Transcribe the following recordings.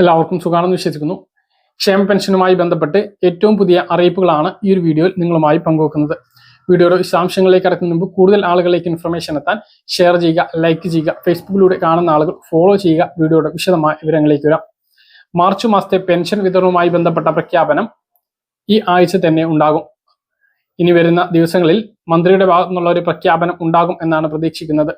എല്ലാവർക്കും സുഖാണെന്ന് വിശ്വസിക്കുന്നു. ക്ഷേമ പെൻഷനുമായി ബന്ധപ്പെട്ട് ഏറ്റവും പുതിയ അറിയിപ്പുകളാണ് ഈ ഒരു വീഡിയോയിൽ നിങ്ങളുമായി പങ്കുവെക്കുന്നത്. വീഡിയോയുടെ വിശദാംശങ്ങളിലേക്ക് കടക്കുന്ന മുമ്പ് കൂടുതൽ ആളുകളിലേക്ക് ഇൻഫർമേഷൻ എത്താൻ ഷെയർ ചെയ്യുക ലൈക്ക് ചെയ്യുക ഫേസ്ബുക്കിലൂടെ കാണുന്ന ആളുകൾ ഫോളോ ചെയ്യുക വീഡിയോയുടെ വിശദമായ വിവരങ്ങളിലേക്ക് വരാം. മാർച്ച് മാസത്തെ പെൻഷൻ വിതരണവുമായി ബന്ധപ്പെട്ട പ്രഖ്യാപനം ഈ ആഴ്ച തന്നെ ഉണ്ടാകും. ഇനി വരുന്ന ദിവസങ്ങളിൽ മന്ത്രിയുടെ ഭാഗത്തുനിന്നുള്ള ഒരു പ്രഖ്യാപനം ഉണ്ടാകും എന്നാണ് പ്രതീക്ഷിക്കുന്നത്.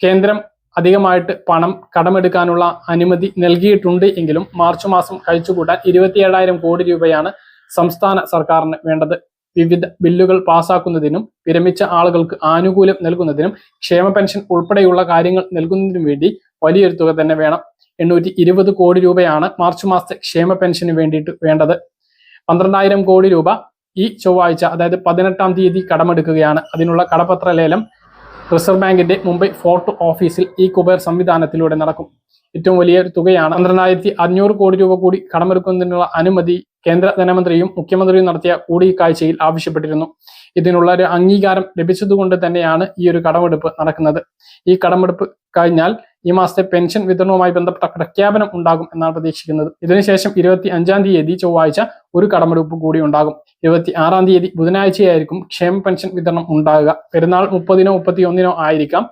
കേന്ദ്രം അധികമായിട്ട് പണം കടമെടുക്കാനുള്ള അനുമതി നൽകിയിട്ടുണ്ട് എങ്കിലും മാർച്ച് മാസം കഴിച്ചുകൂട്ടാൻ ഇരുപത്തിയേഴായിരം കോടി രൂപയാണ് സംസ്ഥാന സർക്കാരിന് വേണ്ടത്. വിവിധ ബില്ലുകൾ പാസാക്കുന്നതിനും വിരമിച്ച ആളുകൾക്ക് ആനുകൂല്യം നൽകുന്നതിനും ക്ഷേമ പെൻഷൻ ഉൾപ്പെടെയുള്ള കാര്യങ്ങൾ നൽകുന്നതിനും വേണ്ടി വലിയൊരു തുക തന്നെ വേണം. എണ്ണൂറ്റി ഇരുപത് കോടി രൂപയാണ് മാർച്ച് മാസത്തെ ക്ഷേമ പെൻഷന് വേണ്ടിയിട്ട് വേണ്ടത്. പന്ത്രണ്ടായിരം കോടി രൂപ ഈ ചൊവ്വാഴ്ച അതായത് പതിനെട്ടാം തീയതി കടമെടുക്കുകയാണ്. അതിനുള്ള കടപത്ര ലേലം റിസർവ് ബാങ്കിന്റെ മുംബൈ ഫോർട്ട് ഓഫീസിൽ ഈ കുബേർ സംവിധാനത്തിലൂടെ നടക്കും. ഏറ്റവും വലിയ തുകയാണ് പന്ത്രണ്ടായിരത്തി അഞ്ഞൂറ് കോടി രൂപ കൂടി കടമെടുക്കുന്നതിനുള്ള അനുമതി കേന്ദ്ര ധനമന്ത്രിയും മുഖ്യമന്ത്രിയും നടത്തിയ കൂടിക്കാഴ്ചയിൽ ആവശ്യപ്പെട്ടിരുന്നു. ഇതിനുള്ള ഒരു അംഗീകാരം ലഭിച്ചതുകൊണ്ട് തന്നെയാണ് ഈ ഒരു കടമെടുപ്പ് നടക്കുന്നത്. ഈ കടമെടുപ്പ് കഴിഞ്ഞാൽ ഈ മാസത്തെ പെൻഷൻ വിതരണവുമായി ബന്ധപ്പെട്ട പ്രഖ്യാപനം ഉണ്ടാകും എന്നാണ് പ്രതീക്ഷിക്കുന്നത്. ഇതിനുശേഷം ഇരുപത്തി അഞ്ചാം തീയതി ചൊവ്വാഴ്ച ഒരു കടമെടുപ്പ് കൂടി ഉണ്ടാകും. ഇരുപത്തി ആറാം തീയതി ബുധനാഴ്ചയായിരിക്കും ക്ഷേമ പെൻഷൻ വിതരണം ഉണ്ടാകുക. പെരുന്നാൾ മുപ്പതിനോ മുപ്പത്തി ഒന്നിനോ ആയിരിക്കാം.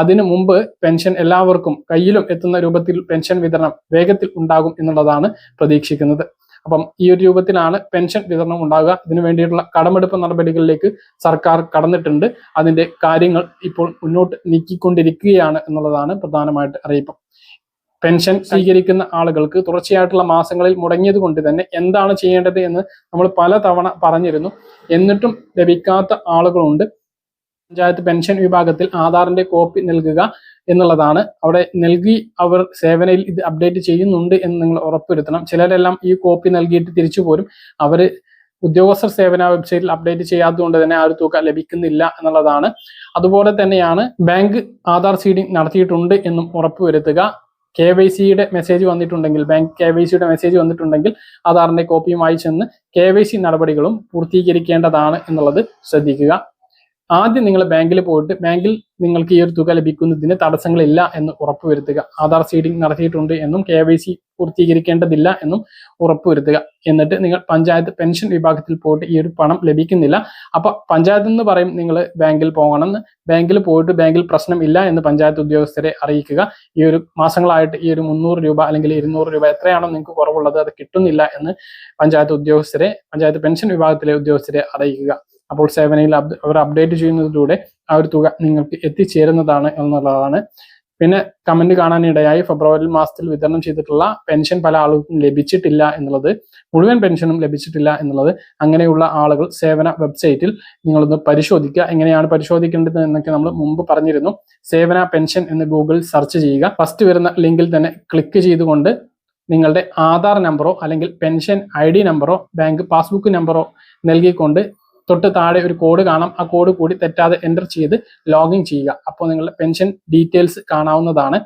അതിനു മുമ്പ് പെൻഷൻ എല്ലാവർക്കും കയ്യിലും എത്തുന്ന രൂപത്തിൽ പെൻഷൻ വിതരണം വേഗത്തിൽ ഉണ്ടാകും എന്നുള്ളതാണ് പ്രതീക്ഷിക്കുന്നത്. അപ്പം ഈ ഒരു രൂപത്തിലാണ് പെൻഷൻ വിതരണം ഉണ്ടാകുക ഇതിനു വേണ്ടിയിട്ടുള്ള കടമെടുപ്പ് നടപടികളിലേക്ക് സർക്കാർ കടന്നിട്ടുണ്ട്. അതിന്റെ കാര്യങ്ങൾ ഇപ്പോൾ മുന്നോട്ട് നീക്കിക്കൊണ്ടിരിക്കുകയാണ് എന്നുള്ളതാണ് പ്രധാനമായിട്ട് അറിയിപ്പ്. പെൻഷൻ സ്വീകരിക്കുന്ന ആളുകൾക്ക് തുടർച്ചയായിട്ടുള്ള മാസങ്ങളിൽ മുടങ്ങിയത് കൊണ്ട് തന്നെ എന്താണ് ചെയ്യേണ്ടത് എന്ന് നമ്മൾ പല തവണ പറഞ്ഞിരുന്നു. എന്നിട്ടും ലഭിക്കാത്ത ആളുകളുണ്ട്. പഞ്ചായത്ത് പെൻഷൻ വിഭാഗത്തിൽ ആധാറിന്റെ കോപ്പി നൽകുക എന്നുള്ളതാണ്. അവിടെ നൽകി അവർ സേവനയിൽ ഇത് അപ്ഡേറ്റ് ചെയ്യുന്നുണ്ട് എന്ന് നിങ്ങൾ ഉറപ്പുവരുത്തണം. ചിലരെല്ലാം ഈ കോപ്പി നൽകിയിട്ട് തിരിച്ചു പോരും. അവർ ഉദ്യോഗസ്ഥർ സേവന വെബ്സൈറ്റിൽ അപ്ഡേറ്റ് ചെയ്യാത്തതുകൊണ്ട് തന്നെ ആ ഒരു തുക ലഭിക്കുന്നില്ല എന്നുള്ളതാണ്. അതുപോലെ തന്നെയാണ് ബാങ്ക് ആധാർ സീഡിംഗ് നടത്തിയിട്ടുണ്ട് എന്നും ഉറപ്പുവരുത്തുക. കെ വൈ സിയുടെ മെസ്സേജ് വന്നിട്ടുണ്ടെങ്കിൽ ബാങ്ക് കെ വൈ സിയുടെ മെസ്സേജ് വന്നിട്ടുണ്ടെങ്കിൽ ആധാറിന്റെ കോപ്പിയുമായി ചെന്ന് കെ വൈ സി നടപടികളും പൂർത്തീകരിക്കേണ്ടതാണ് എന്നുള്ളത് ശ്രദ്ധിക്കുക. ആദ്യം നിങ്ങൾ ബാങ്കിൽ പോയിട്ട് ബാങ്കിൽ നിങ്ങൾക്ക് ഈ ഒരു തുക ലഭിക്കുന്നതിന് തടസ്സങ്ങളില്ല എന്ന് ഉറപ്പുവരുത്തുക. ആധാർ സീഡിംഗ് നടത്തിയിട്ടുണ്ട് എന്നും കെ വൈ സി പൂർത്തീകരിക്കേണ്ടതില്ല എന്നും ഉറപ്പുവരുത്തുക. എന്നിട്ട് നിങ്ങൾ പഞ്ചായത്ത് പെൻഷൻ വിഭാഗത്തിൽ പോയിട്ട് ഈ ഒരു പണം ലഭിക്കുന്നില്ല. അപ്പൊ പഞ്ചായത്ത് എന്ന് പറയും നിങ്ങൾ ബാങ്കിൽ പോകണം ബാങ്കിൽ പോയിട്ട് ബാങ്കിൽ പ്രശ്നം ഇല്ല എന്ന് പഞ്ചായത്ത് ഉദ്യോഗസ്ഥരെ അറിയിക്കുക. ഈ ഒരു മാസങ്ങളായിട്ട് ഈ ഒരു മുന്നൂറ് രൂപ അല്ലെങ്കിൽ ഇരുന്നൂറ് രൂപ എത്രയാണോ നിങ്ങൾക്ക് കുറവുള്ളത് അത് കിട്ടുന്നില്ല എന്ന് പഞ്ചായത്ത് ഉദ്യോഗസ്ഥരെ പഞ്ചായത്ത് പെൻഷൻ വിഭാഗത്തിലെ ഉദ്യോഗസ്ഥരെ അറിയിക്കുക. അപ്പോൾ സേവനയിൽ അവർ അപ്ഡേറ്റ് ചെയ്യുന്നതിലൂടെ ആ ഒരു തുക നിങ്ങൾക്ക് എത്തിച്ചേരുന്നതാണ് എന്നുള്ളതാണ്. പിന്നെ കമന്റ് കാണാനിടയായി. ഫെബ്രുവരി മാസത്തിൽ വിതരണം ചെയ്തിട്ടുള്ള പെൻഷൻ പല ആളുകൾക്കും ലഭിച്ചിട്ടില്ല എന്നുള്ളത് മുഴുവൻ പെൻഷനും ലഭിച്ചിട്ടില്ല എന്നുള്ളത് അങ്ങനെയുള്ള ആളുകൾ സേവന വെബ്സൈറ്റിൽ നിങ്ങളൊന്ന് പരിശോധിക്കുക. എങ്ങനെയാണ് പരിശോധിക്കേണ്ടത് എന്നൊക്കെ നമ്മൾ മുമ്പ് പറഞ്ഞിരുന്നു. സേവന പെൻഷൻ എന്ന് ഗൂഗിൾ സെർച്ച് ചെയ്യുക. ഫസ്റ്റ് വരുന്ന ലിങ്കിൽ തന്നെ ക്ലിക്ക് ചെയ്തുകൊണ്ട് നിങ്ങളുടെ ആധാർ നമ്പറോ അല്ലെങ്കിൽ പെൻഷൻ ഐ നമ്പറോ ബാങ്ക് പാസ്ബുക്ക് നമ്പറോ നൽകിക്കൊണ്ട് തൊട്ട് താഴെ ഒരു കോഡ് കാണാം. ആ കോഡ് കൂടി തെറ്റാതെ എന്റർ ചെയ്ത് ലോഗിൻ ചെയ്യുക. അപ്പോൾ നിങ്ങളുടെ പെൻഷൻ ഡീറ്റെയിൽസ് കാണാവുന്നതാണ്.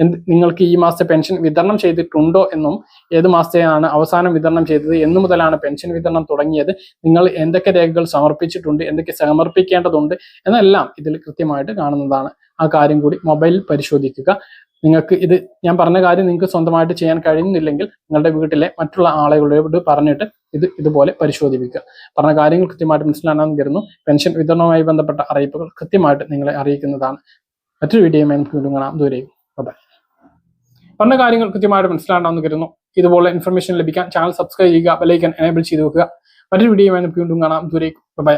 എന്ത് നിങ്ങൾക്ക് ഈ മാസത്തെ പെൻഷൻ വിതരണം ചെയ്തിട്ടുണ്ടോ എന്നും ഏത് മാസത്തെയാണ് അവസാനം വിതരണം ചെയ്തത് എന്നു മുതലാണ് പെൻഷൻ വിതരണം തുടങ്ങിയത് നിങ്ങൾ എന്തൊക്കെ രേഖകൾ സമർപ്പിച്ചിട്ടുണ്ട് എന്തൊക്കെ സമർപ്പിക്കേണ്ടതുണ്ട് എന്നെല്ലാം ഇതിൽ കൃത്യമായിട്ട് കാണുന്നതാണ്. ആ കാര്യം കൂടി മൊബൈലിൽ പരിശോധിക്കുക. നിങ്ങൾക്ക് ഇത് ഞാൻ പറഞ്ഞ കാര്യം നിങ്ങൾക്ക് സ്വന്തമായിട്ട് ചെയ്യാൻ കഴിയുന്നില്ലെങ്കിൽ നിങ്ങളുടെ വീട്ടിലെ മറ്റുള്ള ആളുകളോട് പറഞ്ഞിട്ട് ഇത് ഇതുപോലെ പരിശോധിപ്പിക്കുക. പറഞ്ഞ കാര്യങ്ങൾ കൃത്യമായിട്ട് മനസ്സിലാണെന്ന് കരുതുന്നു. പെൻഷൻ വിതരണവുമായി ബന്ധപ്പെട്ട അറിയിപ്പുകൾ കൃത്യമായിട്ട് നിങ്ങളെ അറിയിക്കുന്നതാണ്. മറ്റൊരു വീഡിയോയുമായി നമുക്ക് വീണ്ടും കാണാം. ദൂരെയും ബൈ പറഞ്ഞ കാര്യങ്ങൾ കൃത്യമായിട്ട് മനസ്സിലാണെന്ന് കരുതുന്നു. ഇതുപോലെ ഇൻഫർമേഷൻ ലഭിക്കാൻ ചാനൽ സബ്സ്ക്രൈബ് ചെയ്യുക ബെലൈക്കൻ എനേബിൾ ചെയ്ത് വെക്കുക. മറ്റൊരു വീഡിയോയുമായി നമുക്ക് വീണ്ടും കാണാം. ദൂരേക്ക് ബൈ